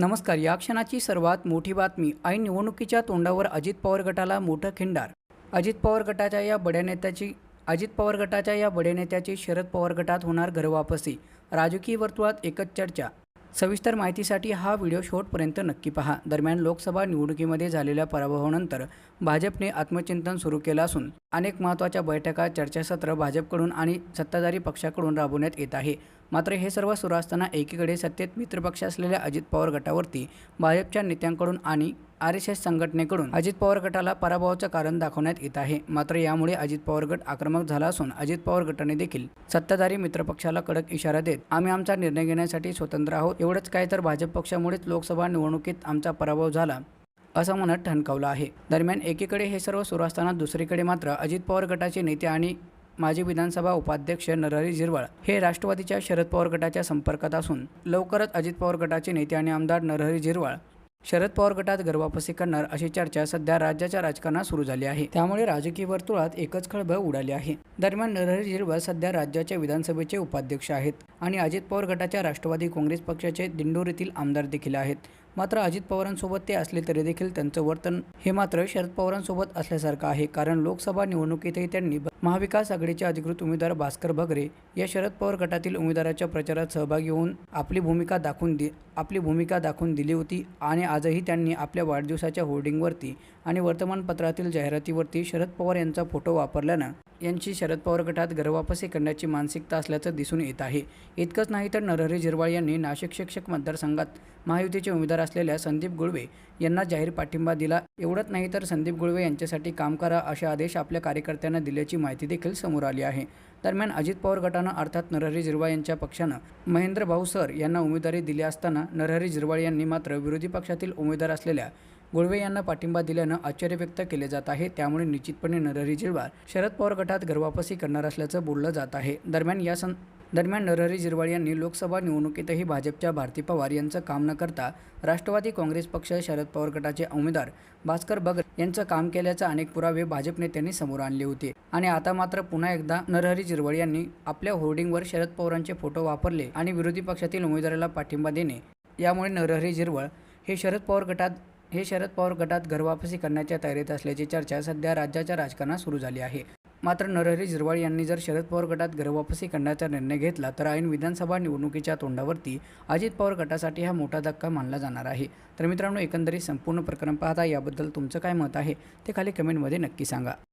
नमस्कार या क्षणाची सर्वात मोठी बातमी ऐन निवडणुकीच्या तोंडावर अजित पवार गटाला मोठं खिंडार. अजित पवार गटाच्या या बड्या नेत्याची अजित पवार गटाच्या या बड्या नेत्याची शरद पवार गटात होणार घरवापसी. राजकीय वर्तुळात एकच चर्चा. सविस्तर माहितीसाठी हा व्हिडिओ शेवटपर्यंत नक्की पहा. दरम्यान लोकसभा निवडणुकीमध्ये झालेल्या पराभवानंतर भाजपने आत्मचिंतन सुरू केलं असून अनेक महत्त्वाच्या बैठका चर्चासत्र भाजपकडून आणि सत्ताधारी पक्षाकडून राबवण्यात येत आहे. मात्र हे सर्व सुरू असताना एकीकडे सत्तेत मित्रपक्ष असलेल्या अजित पवार गटावरती भाजपच्या नेत्यांकडून आणि आर एस एस संघटनेकडून अजित पवार गटाला पराभवाचं कारण दाखवण्यात येत आहे. मात्र यामुळे अजित पवार गट आक्रमक झाला असून अजित पवार गटाने देखील सत्ताधारी मित्रपक्षाला कडक इशारा देत आम्ही आमचा निर्णय घेण्यासाठी स्वतंत्र आहोत. एवढंच काय तर भाजप पक्षामुळेच लोकसभा निवडणुकीत आमचा पराभव झाला असं म्हणत ठणकावलं आहे. दरम्यान एकीकडे हे सर्व सुरू असताना दुसरीकडे मात्र अजित पवार गटाचे नेते आणि माजी विधानसभा उपाध्यक्ष नरहरी झिरवाळ हे राष्ट्रवादीच्या शरद पवार गटाच्या संपर्कात असून लवकरच अजित पवार गटाचे नेते आणि आमदार नरहरी झिरवाळ शरद पवार गटात गर्वापसी करणार अशी चर्चा सध्या राज्याच्या राजकारणात सुरू झाली आहे. त्यामुळे राजकीय वर्तुळात एकच खळबळ उडाली आहे. दरम्यान नरहरी झिरवाळ सध्या राज्याच्या विधानसभेचे उपाध्यक्ष आहेत आणि अजित पवार गटाच्या राष्ट्रवादी काँग्रेस पक्षाचे दिंडोरीतील आमदार देखील आहेत. मात्र अजित पवारांसोबत ते असले तरी देखील त्यांचं वर्तन हे मात्र शरद पवारांसोबत असल्यासारखं आहे. कारण लोकसभा निवडणुकीतही त्यांनी महाविकास आघाडीचे अधिकृत उमेदवार भास्कर भगरे या शरद पवार गटातील उमेदवाराच्या प्रचारात सहभागी होऊन आपली भूमिका दाखवून दि आपली भूमिका दाखवून दिली होती आणि आजही त्यांनी आपल्या वाढदिवसाच्या होर्डिंगवरती आणि वर्तमानपत्रातील जाहिरातीवरती शरद पवार यांचा फोटो वापरल्यानं यांची शरद पवार गटात घरवापसी करण्याची मानसिकता असल्याचं दिसून येत आहे. इतकंच नाही तर नरहरी झिरवाळ यांनी नाशिक शिक्षक मतदारसंघात महायुतीचे उमेदवार असलेल्या संदीप गुळवे यांना जाहीर पाठिंबा दिला. एवढंच नाही तर संदीप गुळवे यांच्यासाठी काम करा असे आदेश आपल्या कार्यकर्त्यांना दिल्याची माहिती देखील समोर आली आहे. दरम्यान अजित पवार गटानं अर्थात नरहरी झिरवाळ यांच्या पक्षानं महेंद्र भाऊ सर यांना उमेदवारी दिली असताना नरहरी झिरवाळ यांनी मात्र विरोधी पक्षातील उमेदवार असलेल्या गुळवे यांना पाठिंबा दिल्यानं आश्चर्य व्यक्त केले जात आहे. त्यामुळे निश्चितपणे नरहरी झिरवाळ शरद पवार गटात घरवापसी करणार असल्याचं बोललं जात आहे. दरम्यान या सं दरम्यान नरहरी झिरवाळ यांनी लोकसभा निवडणुकीतही भाजपच्या भारती पवार यांचं काम न करता राष्ट्रवादी काँग्रेस पक्ष शरद पवार गटाचे उमेदवार भास्कर बगर यांचं काम केल्याचे अनेक पुरावे भाजप नेत्यांनी समोर आणले होते. आणि आता मात्र पुन्हा एकदा नरहरी झिरवाळ यांनी आपल्या होर्डिंगवर शरद पवारांचे फोटो वापरले आणि विरोधी पक्षातील उमेदवाराला पाठिंबा देणे. यामुळे नरहरी झिरवळ हे शरद पवार गटात हे शरद पवार गटात घरवापसी करण्याच्या तयारीत असल्याची चर्चा सध्या राज्याच्या राजकारणात सुरू झाली आहे. मात्र नरहरी झिरवाळ यांनी जर शरद पवार गटात घरवापसी करण्याचा निर्णय घेतला तर ऐन विधानसभा निवडणुकीच्या तोंडावरती अजित पवार गटासाठी हा मोठा धक्का मानला जाणार आहे. तर मित्रांनो एकंदरीत संपूर्ण प्रकरण पाहता याबद्दल तुमचं काय मत आहे ते खाली कमेंटमध्ये नक्की सांगा.